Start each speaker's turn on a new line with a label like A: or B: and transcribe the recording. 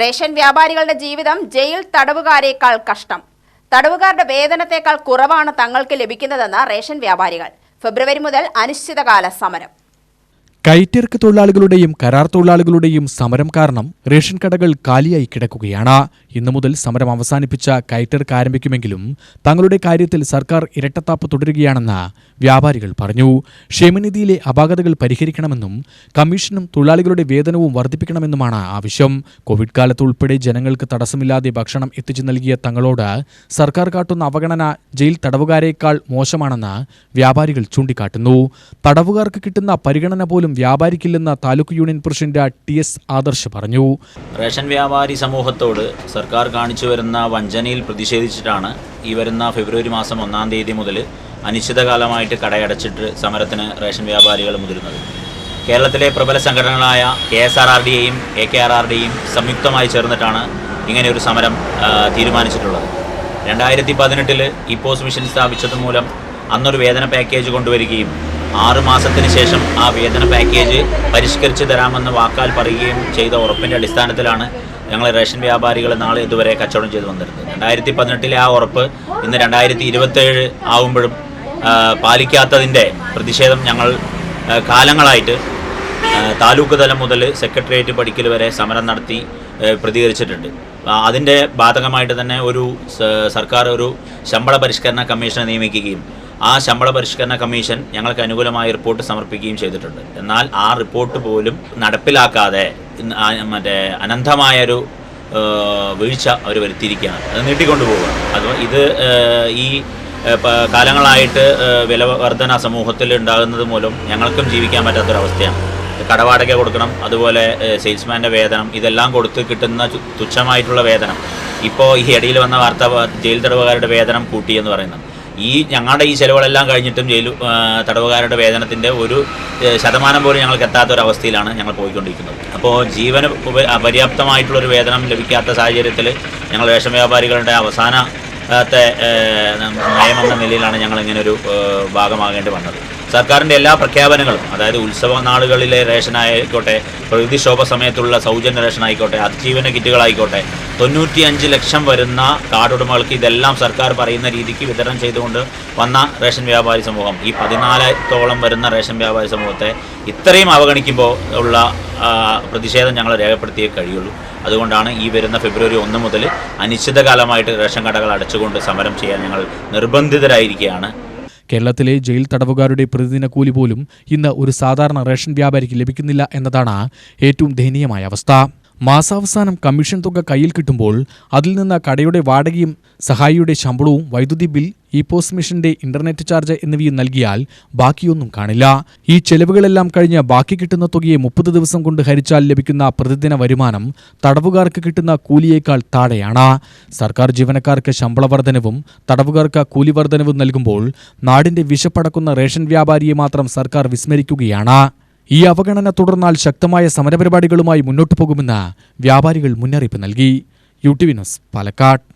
A: Ration വ്യാപാരികളുടെ ജീവിതം jail തടവുകാരേക്കാൾ കഷ്ടം. തടവുകാരുടെ വേതനത്തേക്കാൾ കുറവാണ് തങ്ങൾക്ക് ലഭിക്കുന്നതെന്ന് റേഷൻ വ്യാപാരികൾ. ഫെബ്രുവരി മുതൽ അനിശ്ചിതകാല സമരം.
B: കയറ്റിറക്ക് തൊഴിലാളികളുടെയും കരാർ തൊഴിലാളികളുടെയും സമരം കാരണം റേഷൻ കടകൾ കാലിയായി കിടക്കുകയാണ്. ഇന്നു മുതൽ സമരം അവസാനിപ്പിച്ച കയറ്റിറക്ക് ആരംഭിക്കുമെങ്കിലും തങ്ങളുടെ കാര്യത്തിൽ സർക്കാർ ഇരട്ടത്താപ്പ് തുടരുകയാണെന്ന് വ്യാപാരികൾ പറഞ്ഞു. ക്ഷേമനിധിയിലെ അപാകതകൾ പരിഹരിക്കണമെന്നും കമ്മീഷനും തൊഴിലാളികളുടെ വേതനവും വർദ്ധിപ്പിക്കണമെന്നുമാണ് ആവശ്യം. കോവിഡ് കാലത്ത് ഉൾപ്പെടെ ജനങ്ങൾക്ക് തടസ്സമില്ലാതെ ഭക്ഷണം എത്തിച്ചു നൽകിയ തങ്ങളോട് സർക്കാർ കാട്ടുന്ന അവഗണന ജയിൽ തടവുകാരേക്കാൾ മോശമാണെന്ന് വ്യാപാരികൾ ചൂണ്ടിക്കാട്ടുന്നു. തടവുകാർക്ക് കിട്ടുന്ന പരിഗണന പോലും വ്യാപാരിക്കില്ലെന്ന് taluk union president T S Adarsh പറഞ്ഞു.
C: റേഷൻ വ്യാപാരി സമൂഹത്തോട് സർക്കാർ കാണിച്ചു വരുന്ന വഞ്ചനയിൽ പ്രതിഷേധിച്ചിട്ടാണ് ഈ വരുന്ന ഫെബ്രുവരി മാസം ഒന്നാം തീയതി മുതൽ അനിശ്ചിതകാലമായിട്ട് കടയടച്ചിട്ട് സമരത്തിന് റേഷൻ വ്യാപാരികൾ മുതിരുന്നത്. കേരളത്തിലെ പ്രബല സംഘടനകളായ കെ എസ് ആർ ആർ ഡിയെയും എ കെ ആർ ആർ ഡിയും സംയുക്തമായി ചേർന്നിട്ടാണ് ഇങ്ങനെ ഒരു സമരം തീരുമാനിച്ചിട്ടുള്ളത്. രണ്ടായിരത്തി പതിനെട്ടിൽ ഇപ്പോസ് മിഷൻ സ്ഥാപിച്ചത് മൂലം അന്നൊരു വേതന പാക്കേജ് കൊണ്ടുവരികയും ആറ് മാസത്തിന് ശേഷം ആ വേതന പാക്കേജ് പരിഷ്കരിച്ച് തരാമെന്ന് വാക്കാൽ പറയുകയും ചെയ്ത ഉറപ്പിന്റെ അടിസ്ഥാനത്തിലാണ് ഞങ്ങൾ റേഷൻ വ്യാപാരികൾ നാളെ ഇതുവരെ കച്ചവടം ചെയ്തു വന്നിരുന്നത്. രണ്ടായിരത്തി പതിനെട്ടിലെ ആ ഉറപ്പ് ഇന്ന് രണ്ടായിരത്തി ഇരുപത്തേഴ് ആവുമ്പോഴും പാലിക്കാത്തതിന്റെ പ്രതിഷേധം ഞങ്ങൾ കാലങ്ങളായിട്ട് താലൂക്ക് തലം മുതൽ സെക്രട്ടേറിയറ്റ് പഠിക്കൽ വരെ സമരം നടത്തി പ്രതികരിച്ചിട്ടുണ്ട്. അതിന്റെ ബാധകമായിട്ട് തന്നെ ഒരു സർക്കാർ ഒരു ശമ്പള പരിഷ്കരണ കമ്മീഷനെ നിയമിക്കുകയും ആ ശമ്പള പരിഷ്കരണ കമ്മീഷൻ ഞങ്ങൾക്ക് അനുകൂലമായ റിപ്പോർട്ട് സമർപ്പിക്കുകയും ചെയ്തിട്ടുണ്ട്. എന്നാൽ ആ റിപ്പോർട്ട് പോലും നടപ്പിലാക്കാതെ മറ്റേ അനന്തമായൊരു വീഴ്ച അവർ വരുത്തിയിരിക്കുകയാണ്. അത് നീട്ടിക്കൊണ്ടു പോവുക അത് ഇത് ഈ കാലങ്ങളായിട്ട് വില വർധന സമൂഹത്തിൽ ഉണ്ടാകുന്നത് മൂലം ഞങ്ങൾക്കും ജീവിക്കാൻ പറ്റാത്തൊരവസ്ഥയാണ്. കടവാടക കൊടുക്കണം അതുപോലെ സെയിൽസ്മാന്റെ വേതനം ഇതെല്ലാം കൊടുത്ത് കിട്ടുന്ന തുച്ഛമായിട്ടുള്ള വേതനം. ഇപ്പോൾ ഈ ഇടയിൽ വന്ന വാർത്ത ജയിൽ തടവുകാരുടെ വേതനം കൂട്ടി എന്ന് പറയുന്നത്. ഈ ഞങ്ങളുടെ ഈ ചെലവുകളെല്ലാം കഴിഞ്ഞിട്ടും ജയിൽ ആ, തടവുകാരുടെ വേതനത്തിന്റെ ഒരു ശതമാനം പോലും ഞങ്ങൾക്ക് എത്താത്തൊരവസ്ഥയിലാണ് ഞങ്ങൾ പോയിക്കൊണ്ടിരിക്കുന്നത്. അപ്പോൾ ജീവന് പര്യാപ്തമായിട്ടുള്ളൊരു വേതനം ലഭിക്കാത്ത സാഹചര്യത്തിൽ ഞങ്ങൾ റേഷൻ വ്യാപാരികളുടെ അവസാനത്തെ നയമെന്ന നിലയിലാണ് ഞങ്ങൾ ഇങ്ങനെ ഒരു ഭാഗമാകേണ്ടി വന്നത്. സർക്കാരിന്റെ എല്ലാ പ്രഖ്യാപനങ്ങളും അതായത് ഉത്സവ നാളുകളിലെ റേഷനായിക്കോട്ടെ പ്രകൃതിക്ഷോഭ സമയത്തുള്ള സൗജന്യ റേഷൻ ആയിക്കോട്ടെ അതിജീവന കിറ്റുകളായിക്കോട്ടെ തൊണ്ണൂറ്റി അഞ്ച് ലക്ഷം വരുന്ന കാർഡുടമകൾക്ക് ഇതെല്ലാം സർക്കാർ പറയുന്ന രീതിക്ക് വിതരണം ചെയ്തുകൊണ്ട് വന്ന റേഷൻ വ്യാപാരി സമൂഹം. ഈ പതിനാലത്തോളം വരുന്ന റേഷൻ വ്യാപാരി സമൂഹത്തെ ഇത്രയും അവഗണിക്കുമ്പോൾ ഉള്ള പ്രതിഷേധം ഞങ്ങൾ രേഖപ്പെടുത്തിയേ കഴിയുള്ളൂ. അതുകൊണ്ടാണ് ഈ വരുന്ന ഫെബ്രുവരി ഒന്ന് മുതൽ അനിശ്ചിതകാലമായിട്ട് റേഷൻ കടകൾ അടച്ചുകൊണ്ട് സമരം ചെയ്യാൻ ഞങ്ങൾ നിർബന്ധിതരായിരിക്കുകയാണ്.
B: കേരളത്തിലെ ജയിൽ തടവുകാരുടെ പ്രതിദിന കൂലി പോലും ഇന്ന് ഒരു സാധാരണ റേഷൻ വ്യാപാരിക്ക് ലഭിക്കുന്നില്ല എന്നതാണ് ഏറ്റവും ദയനീയമായ അവസ്ഥ. മാസാവസാനം കമ്മീഷൻ തുക കയ്യിൽ കിട്ടുമ്പോൾ അതിൽ നിന്ന് കടയുടെ വാടകയും സഹായിയുടെ ശമ്പളവും വൈദ്യുതി ബിൽ ഇ പോസ്റ്റ് മിഷന്റെ ഇന്റർനെറ്റ് ചാർജ് എന്നിവയും നൽകിയാൽ ബാക്കിയൊന്നും കാണില്ല. ഈ ചെലവുകളെല്ലാം കഴിഞ്ഞ് ബാക്കി കിട്ടുന്ന തുകയെ മുപ്പത് ദിവസം കൊണ്ട് ഹരിച്ചാൽ ലഭിക്കുന്ന പ്രതിദിന വരുമാനം തടവുകാർക്ക് കിട്ടുന്ന കൂലിയേക്കാൾ താഴെയാണ്. സർക്കാർ ജീവനക്കാർക്ക് ശമ്പള വർധനവും തടവുകാർക്ക് കൂലി വർധനവും നൽകുമ്പോൾ നാടിന്റെ വിശപ്പടക്കുന്ന റേഷൻ വ്യാപാരിയെ മാത്രം സർക്കാർ വിസ്മരിക്കുകയാണ്. ഈ അവഗണന തുടർന്നാൽ ശക്തമായ സമരപരിപാടികളുമായി മുന്നോട്ടു പോകുമെന്ന് വ്യാപാരികൾ മുന്നറിയിപ്പ് നൽകി. U T V news Palakkad.